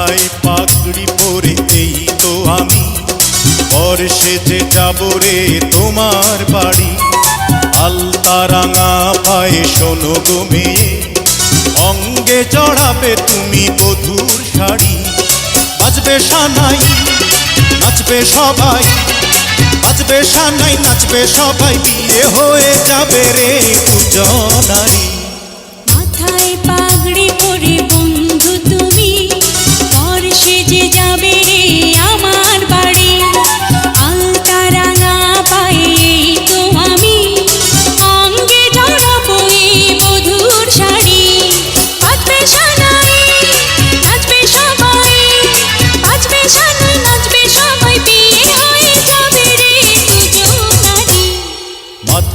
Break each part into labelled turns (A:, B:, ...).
A: মাথায় পাগড়ি পরে এই তো আমি? বর্ষে সেজে যাব রে তোমার বাড়ি। আলতা রাঙা পায়ে শোনো গো মেয়ে। অঙ্গে চড়াবে তুমি বধুর শাড়ি। নাচবে সানাই, নাচবে সবাই। নাচবে সানাই, নাচবে সবাই, বিয়ে হয়ে যাবে রে দুজনারি
B: মাথায় পাগড়ি পরিব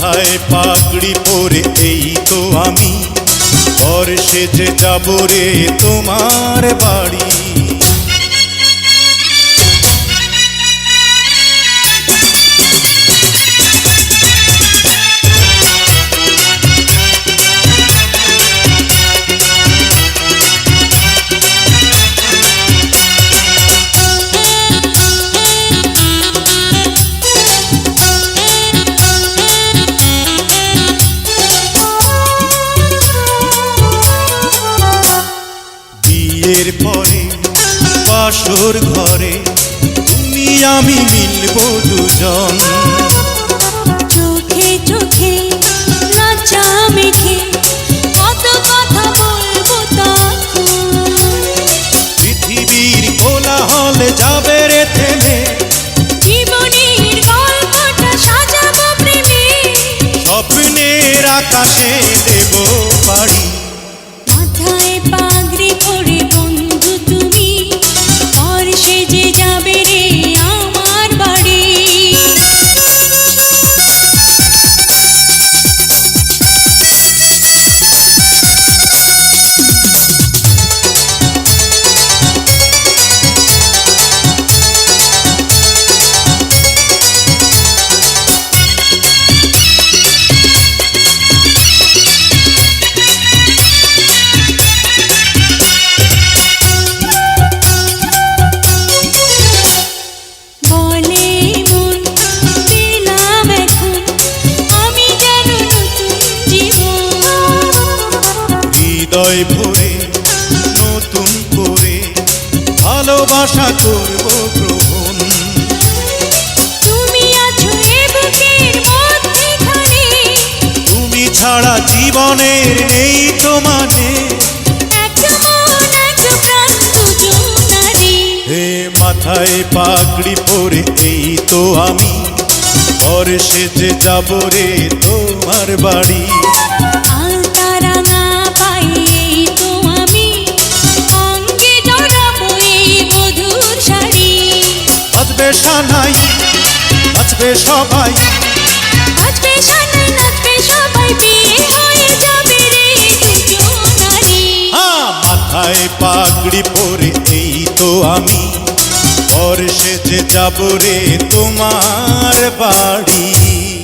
B: মাথায় পাগড়ি পরে? এই তো আমি। পর সেজে যাব রে তোমার বাড়ি। বিয়ের পরে বাসর ঘরে তুমি আমি মিলব দুজন।
A: চোখে চোখে লজ্জা মেখে কত কথা বলব
B: পৃথিবীর কোলাহল যাবে রে থেমে।
A: জীবনের গল্পটা সাজাবো প্রেমে।
B: স্বপ্নের আকাশে দেব হৃদয় ভরে নতুন করে ভালোবাসা করব গ্রহণ
A: তুমি আছো এ বুকের মধ্যেখানে।
B: তুমি ছাড়া জীবনের নেই তো মানে হে মাথায় পাগড়ি পরে এই তো আমি। পর সেজে যাব রে তোমার বাড়ি। সানাই নাচবে সবাই।
A: সানাই নাচবে সবাই বিয়ে হয়ে যাবে রে দুজনারি
B: মাথায় পাগড়ি পরে এই তো আমি। পর সেজে যাব রে তোমার বাড়ি।